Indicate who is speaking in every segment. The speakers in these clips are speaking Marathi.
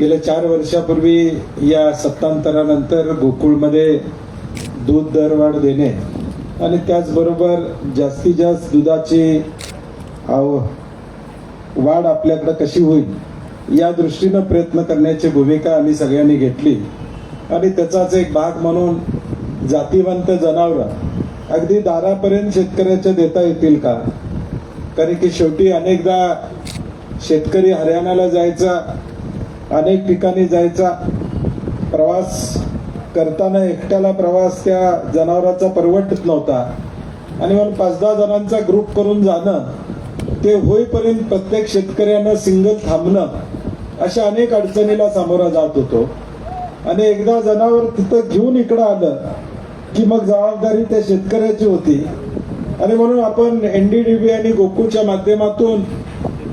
Speaker 1: गेल्या चार वर्षापूर्वी या सत्तांतरानंतर गोकुळमध्ये दूध दरवाढ देणे आणि त्याचबरोबर जास्तीत जास्त दुधाची आव- वाढ आपल्याकडं कशी होईल या दृष्टीनं प्रयत्न करण्याची भूमिका आम्ही सगळ्यांनी घेतली. आणि त्याचाच एक भाग म्हणून जातीवंत जनावरं अगदी दारापर्यंत शेतकऱ्याच्या देता येतील का? कारण की शेवटी अनेकदा शेतकरी हरियाणाला जायचा अनेक ठिकाणी जायचा प्रवास करताना एकट्याला प्रवास त्या जनावराचा परवडत नव्हता. आणि म्हणून पाच दहा जणांचा ग्रुप करून जाणं ते होईपर्यंत प्रत्येक शेतकऱ्यानं सिंगल थांबणं अशा अनेक अडचणीला सामोरा जात होतो. आणि एकदा जनावर तिथं घेऊन इकडं आलं की मग जबाबदारी त्या शेतकऱ्याची होती. आणि म्हणून आपण एनडीडीबी आणि गोकुळच्या माध्यमातून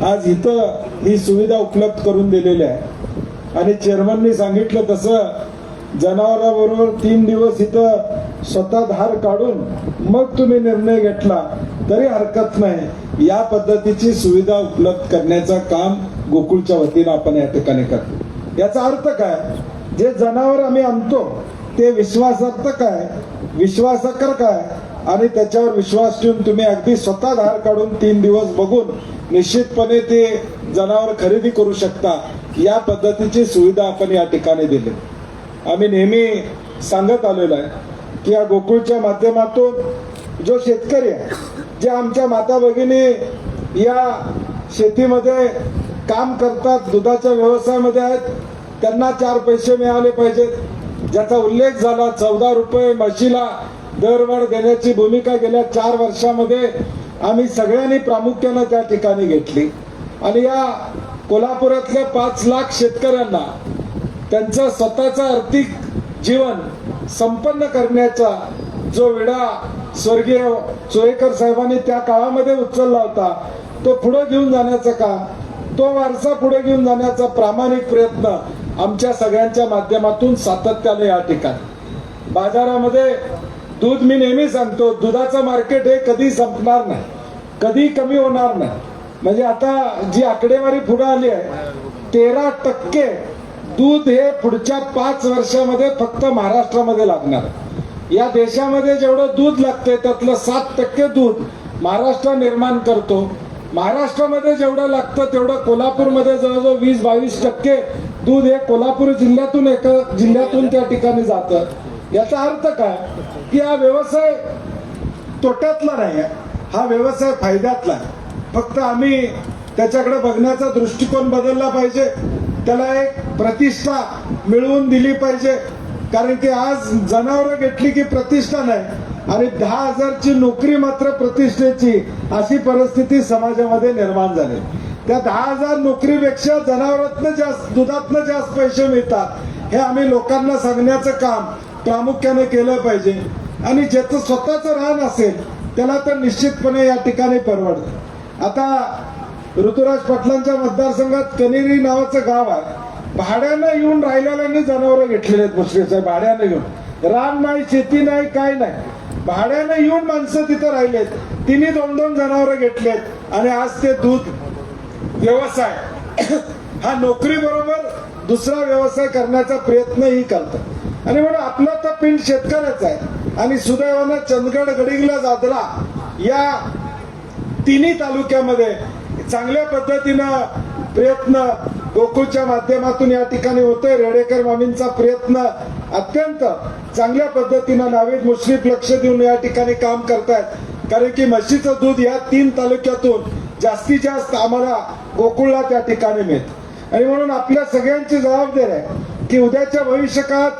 Speaker 1: आज इथं ही सुविधा उपलब्ध करून दिलेली आहे. आणि चेअरमननी सांगितलं तसं. जनावराबरोबर तीन दिवस इथं स्वतः धार काढून मग तुम्ही निर्णय घेतला तरी हरकत नाही. या पद्धतीची सुविधा उपलब्ध करण्याचं काम गोकुळच्या वतीनं आपण या ठिकाणी करतो. याचा अर्थ काय? जे जनावर आम्ही आणतो ते विश्वासार्थ काय? विश्वासाकर काय? आणि त्याच्यावर विश्वास ठेवून तुम्ही अगदी स्वतः धार काढून तीन दिवस बघून निश्चितपणे ते जनावर खरेदी करू शकता. या पद्धतीची सुविधा आपण या ठिकाणी दिली. आम्ही नेहमी सांगत आलेलो आहे की या गोकुळच्या माध्यमातून जो शेतकरी आहे जे आमच्या माता भगिनी या शेतीमध्ये काम करतात दुधाच्या व्यवसायामध्ये आहेत त्यांना चार पैसे मिळाले पाहिजेत. ज्याचा उल्लेख झाला चौदा रुपये म्हशीला दरवाढ देण्याची भूमिका गेल्या चार वर्षामध्ये आम्ही सगळ्यांनी प्रामुख्यानं त्या ठिकाणी घेतली. आणि या कोल्हापुरातल्या पाच लाख शेतकऱ्यांना त्यांचा स्वतःचा आर्थिक जीवन संपन्न करण्याचा जो विडा स्वर्गीय चोळेकर साहेबांनी त्या काळामध्ये उचलला होता तो पुढे घेऊन जाण्याचं काम तो वारसा पुढे घेऊन जाण्याचा प्रामाणिक प्रयत्न आमच्या सगळ्यांच्या माध्यमातून सातत्याने या ठिकाणी. बाजारामध्ये दूध मी नेहमी सांगतो दुधाचं मार्केट हे कधी संपणार नाही कधी कमी होणार नाही. म्हणजे आता जी आकडेवारी पुढे आली आहे तेरा टक्के दूध हे पुढच्या पाच वर्षामध्ये फक्त महाराष्ट्रामध्ये लागणार. या देशामध्ये जेवढं दूध लागतंय त्यातलं सात टक्के दूध महाराष्ट्र निर्माण करतो. महाराष्ट्रामध्ये जेवढं लागतं तेवढं कोल्हापूरमध्ये जवळजवळ वीस बावीस टक्के दूध हे कोल्हापूर जिल्ह्यातून एका जिल्ह्यातून त्या ठिकाणी जातं. याचा अर्थ काय? की हा व्यवसाय तोट्यातला नाही आहे हा व्यवसाय फायद्यातला आहे. फक्त आम्ही त्याच्याकडे बघण्याचा दृष्टिकोन बदलला पाहिजे. त्याला एक प्रतिष्ठा मिळवून दिली पाहिजे. कारण की आज जनावरं घेतली की प्रतिष्ठा नाही. आणि दहा हजारची नोकरी मात्र प्रतिष्ठेची अशी परिस्थिती समाजामध्ये निर्माण झाली. त्या दहा हजार नोकरीपेक्षा जनावरातनं जास्त दुधातनं जास्त पैसे मिळतात. हे आम्ही लोकांना सांगण्याचं काम प्रामुख्याने केलं पाहिजे. आणि ज्याचं स्वतःचं रान असेल त्याला तर निश्चितपणे या ठिकाणी परवडतं. आता ऋतुराज पाटलांच्या मतदारसंघात कनेरी नावाचं गाव आहे. भाड्यानं येऊन राहिलेल्यांनी जनावरं घेतलेले आहेत मुश्रीफ साहेब भाड्यानं येऊन रान नाही शेती नाही काय नाही. भाड्यानं येऊन माणसं तिथं राहिलेत तिने दोन दोन जनावरं घेतलेत आणि आज ते दूध व्यवसाय. हा नोकरी बरोबर दुसरा व्यवसाय करण्याचा प्रयत्नही करतात. आणि म्हणून आपला तर पिंड शेतकऱ्याचा आहे. आणि सुदैवानं चंदगड गडिंगला जादला या तिन्ही तालुक्यामध्ये चांगल्या पद्धतीनं प्रयत्न गोकुळच्या माध्यमातून या ठिकाणी होतोय. रेडेकर मामींचा प्रयत्न अत्यंत चांगल्या पद्धतीनं नावेद मुश्रीफ लक्ष देऊन या ठिकाणी काम करतायत. कारण की म्हशीचं दूध या तीन तालुक्यातून जास्तीत जास्त आम्हाला गोकुळला त्या ठिकाणी मिळत. आणि म्हणून आपल्या सगळ्यांची जबाबदारी आहे की उद्याच्या भविष्यकाळात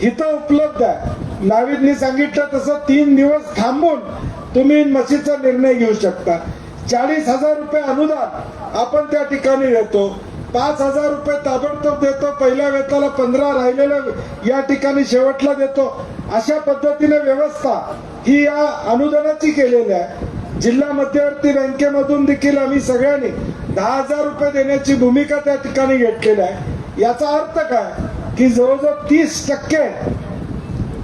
Speaker 1: हिथं उपलब्ध आहे. नाविदनी सांगितलं तसं तीन दिवस थांबून तुम्ही म्हशीचा निर्णय घेऊ शकता. चाळीस हजार रुपये अनुदान आपण त्या ठिकाणी देतो. पाच हजार रुपये ताबडतोब देतो. पहिल्या वेताला पंधरा राहिलेलं या ठिकाणी शेवटला देतो. अशा पद्धतीने व्यवस्था ही या अनुदानाची केलेली आहे. जिल्हा मध्यवर्ती बँकेमधून देखील आम्ही सगळ्यांनी दहा हजार रुपये देण्याची भूमिका त्या ठिकाणी घेतलेली आहे. याचा अर्थ काय? की जवळजवळ तीस टक्के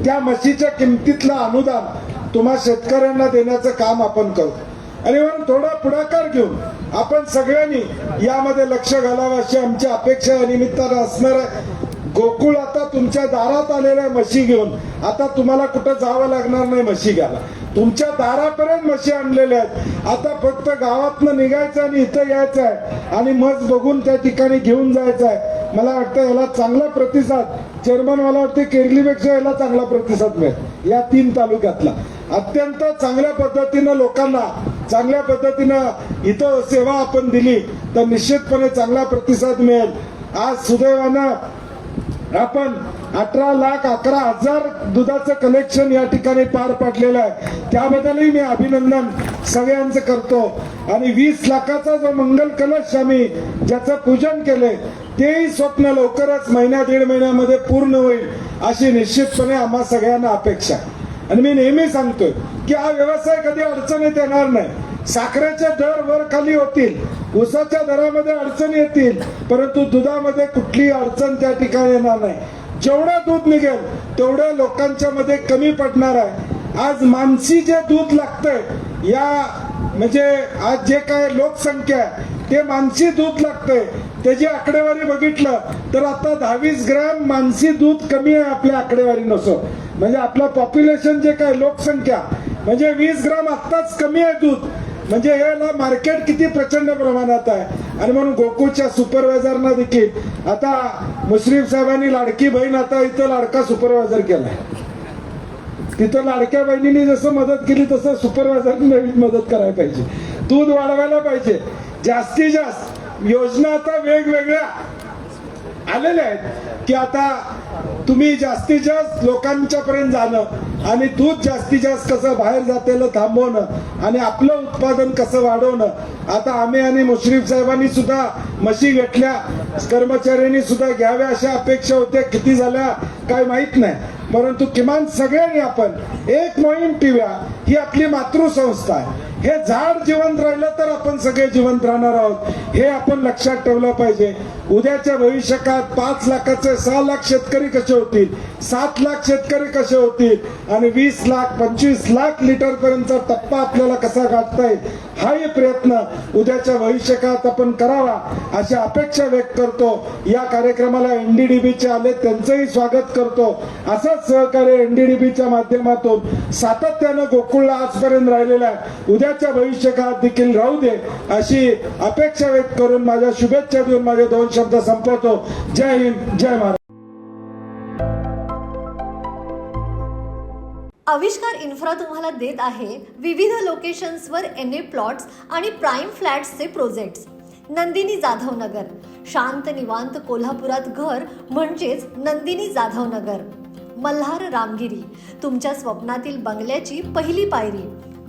Speaker 1: त्या म्हशीच्या किमतीतलं अनुदान तुम्हा शेतकऱ्यांना देण्याचं काम आपण करू आणि म्हणून थोडा पुढाकार घेऊन आपण सगळ्यांनी यामध्ये लक्ष घालावं अशी आमची अपेक्षा या निमित्तानं असणार आहे. गोकुळ आता तुमच्या दारात आलेल्या म्हशी घेऊन. आता तुम्हाला कुठं जावं लागणार नाही म्हशी घ्यायला. तुमच्या दारापर्यंत म्हशी आणलेल्या आहेत. आता फक्त गावातनं निघायचं आणि इथं यायचं आहे. आणि मज बघून त्या ठिकाणी घेऊन जायचं आहे. मला वाटतं याला चांगला प्रतिसाद चेअरमन मला वाटतं केरलीपेक्षा याला चांगला प्रतिसाद मिळेल. या तीन तालुक्यातला. अत्यंत चांगल्या पद्धतीनं लोकांना चांगल्या पद्धतीनं इथं सेवा आपण दिली तर निश्चितपणे चांगला प्रतिसाद मिळेल. आज सुदैवानं आपण अठरा लाख अकरा हजार दुधाचं कलेक्शन या ठिकाणी पार पाडलेलं आहे. त्याबद्दलही मी अभिनंदन सगळ्यांचं करतो. आणि वीस लाखाचा जो मंगल कलश आम्ही ज्याचं पूजन केले तेही स्वप्न लवकरच महिन्या दीड महिन्यामध्ये पूर्ण होईल अशी निश्चितपणे आम्हा सगळ्यांना अपेक्षा आहे. आणि मी नेहमी सांगतोय की हा व्यवसाय कधी अडचणीत येणार नाही. साखरेचे दर वर खाली होतील ऊसाच्या दरामध्ये अडचण येतील परंतु दुधामध्ये कुठलीही अडचण त्या ठिकाणी येणार नाही. जेवढं दूध निघेल तेवढं लोकांच्या मध्ये कमी पडणार आहे. आज मानसी जे दूध लागतंय या म्हणजे आज जे काय लोकसंख्या आहे ते मानसी दूध लागतंय. त्याची आकडेवारी बघितलं तर आता दहावीस ग्रॅम मानसी दूध कमी आहे आपल्या आकडेवारी म्हणजे आपलं पॉप्युलेशन जे काय लोकसंख्या म्हणजे वीस ग्राम आत्ताच कमी आहे दूध. म्हणजे याला मार्केट किती प्रचंड प्रमाणात आहे. आणि म्हणून गोकुळच्या सुपरवायझरना देखील आता मुश्रीफ साहेबांनी लाडकी बहीण आता इथं लाडका सुपरवायझर केलाय. तिथं लाडक्या बहिणीने जसं मदत केली तसं सुपरवायझरने मदत करायला पाहिजे. दूध वाढवायला पाहिजे. जास्तीत जास्त योजना आता वेगवेगळ्या आलेल्या आहेत. की आता तुम्ही जास्तीत जास्त लोकांच्या पर्यंत जाणं आणि दूध जास्तीत जास्त कसं बाहेर जातेलं थांबवणं आणि आपलं उत्पादन कसं वाढवणं. आता आम्ही आणि मुश्रीफ साहेबांनी सुद्धा म्हशी घेतल्या कर्मचाऱ्यांनी सुद्धा घ्याव्या अशा अपेक्षा होत्या. किती झाल्या काय माहीत नाही. परंतु किमान सगळ्यांनी आपण एक मोहीम टिव्या ही आपली मातृसंस्था आहे. हे झाड जिवंत राहिलं तर आपण सगळे जिवंत राहणार आहोत. हे आपण लक्षात ठेवलं पाहिजे. उद्याच्या भविष्यकाळात पाच लाखाचे सहा लाख शेतकरी कसे होतील? सात लाख शेतकरी कसे होतील? आणि वीस लाख पंचवीस लाख लिटर पर्यंतचा टप्पा आपल्याला कसा गाठता येईल? हाही प्रयत्न उद्याच्या भविष्यकाळात आपण करावा अशी अपेक्षा व्यक्त करतो. या कार्यक्रमाला एनडीडीबीचे आले त्यांचंही स्वागत करतो. असंच सहकार्य एनडीडीबीच्या माध्यमातून सातत्यानं गोकुळला आजपर्यंत राहिलेलं आहे. उद्या उद्याच्या भविष्यकाळात देखील राहू दे अशी अपेक्षा व्यक्त करून माझ्या शुभेच्छा देऊन माझे दोन शब्द संपवतो. जय हिंद जय महाराज
Speaker 2: आविष्कार इन्फ्रा तुम्हाला देत आहे विविध लोकेशन्सवर एन ए प्लॉट्स आणि प्राईम फ्लॅट्सचे प्रोजेक्ट्स. नंदिनी जाधव नगर. शांत निवांत कोल्हापुरात घर म्हणजेच नंदिनी जाधव नगर. मल्हार रामगिरी. तुमच्या स्वप्नातील बंगल्याची पहिली पायरी.